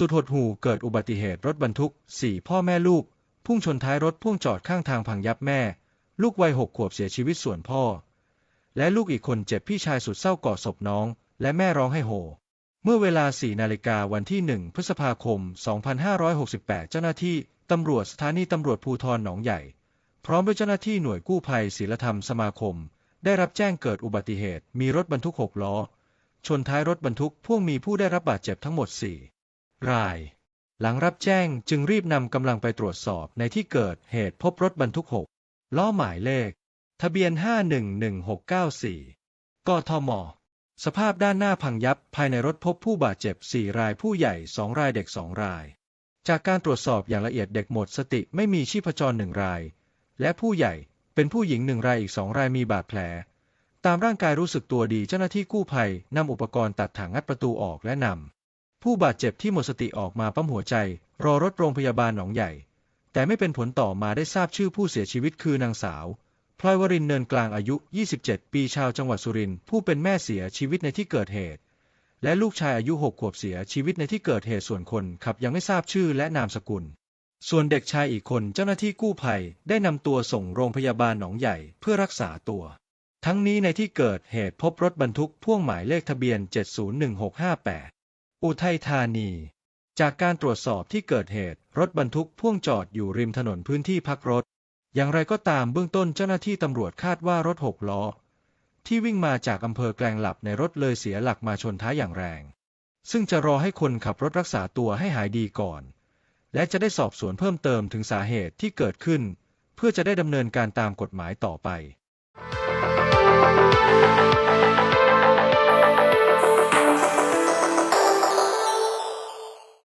สุดหดหู่เกิดอุบัติเหตุรถบรรทุกสี่พ่อแม่ลูก พุ่งชนท้ายรถพ่วงจอดข้างทางพังยับแม่ ลูกวัยหกขวบเสียชีวิตส่วนพ่อ และลูกอีกคนเจ็บพี่ชายสุดเศร้ากอดศพน้อง และแม่ร้องให้โฮเมื่อเวลา4นาฬิกาวันที่1พฤษภาคม 2568 เจ้าหน้าที่ตำรวจสถานีตำรวจภูธรหนองใหญ่ พร้อมด้วยเจ้าหน้าที่หน่วยกู้ภัยศีลธรรมสมาคม ได้รับแจ้งเกิดอุบัติเหตุ มีรถบรรทุกหกล้อ ชนท้ายรถบรรทุกพ่วงมีผู้ได้รับบาดเจ็บทั้งหมด4 ราย หลังรับแจ้งจึงรีบนำกำลังไปตรวจสอบในที่เกิดเหตุพบรถบรรทุก 6 ล้อหมายเลข ทะเบียน 511694 กทม สภาพด้านหน้าพังยับภายในรถพบผู้บาดเจ็บ 4 รายผู้ใหญ่ 2 รายเด็ก 2 ราย จากการตรวจสอบอย่างละเอียดเด็กหมดสติไม่มีชีพจรหนึ่งราย และผู้ใหญ่เป็นผู้หญิงหนึ่งรายอีกสองรายมีบาดแผลตามร่างกายรู้สึกตัวดีเจ้าหน้าที่กู้ภัยนำอุปกรณ์ตัดถังงัดประตูออกและนำ ผู้บาดเจ็บที่หมดสติออกมาปั๊มหัวใจ รอรถโรงพยาบาลหนองใหญ่ แต่ไม่เป็นผลต่อมาได้ทราบชื่อผู้เสียชีวิตคือนางสาวพลอยวรินเนินกลางอายุ 27 ปีชาวจังหวัดสุรินทร์ผู้เป็นแม่เสียชีวิตในที่เกิดเหตุ และลูกชายอายุ 6 ขวบเสียชีวิตในที่เกิดเหตุส่วนคนขับยังไม่ทราบชื่อและนามสกุล ส่วนเด็กชายอีกคนเจ้าหน้าที่กู้ภัยได้นำตัวส่งโรงพยาบาลหนองใหญ่เพื่อรักษาตัว ทั้งนี้ในที่เกิดเหตุพบรถบรรทุกพ่วงหมายเลขทะเบียน 701658 อุทัยธานี จากการตรวจสอบที่เกิดเหตุ รถบรรทุกพ่วงจอดอยู่ริมถนนพื้นที่พักรถ อย่างไรก็ตามเบื้องต้นเจ้าหน้าที่ตำรวจคาดว่ารถหกล้อ ที่วิ่งมาจากอำเภอแกลงหลับในรถเลยเสียหลักมาชนท้ายอย่างแรง ซึ่งจะรอให้คนขับรถรักษาตัวให้หายดีก่อน และจะได้สอบสวนเพิ่มเติมถึงสาเหตุที่เกิดขึ้น เพื่อจะได้ดำเนินการตามกฎหมายต่อไป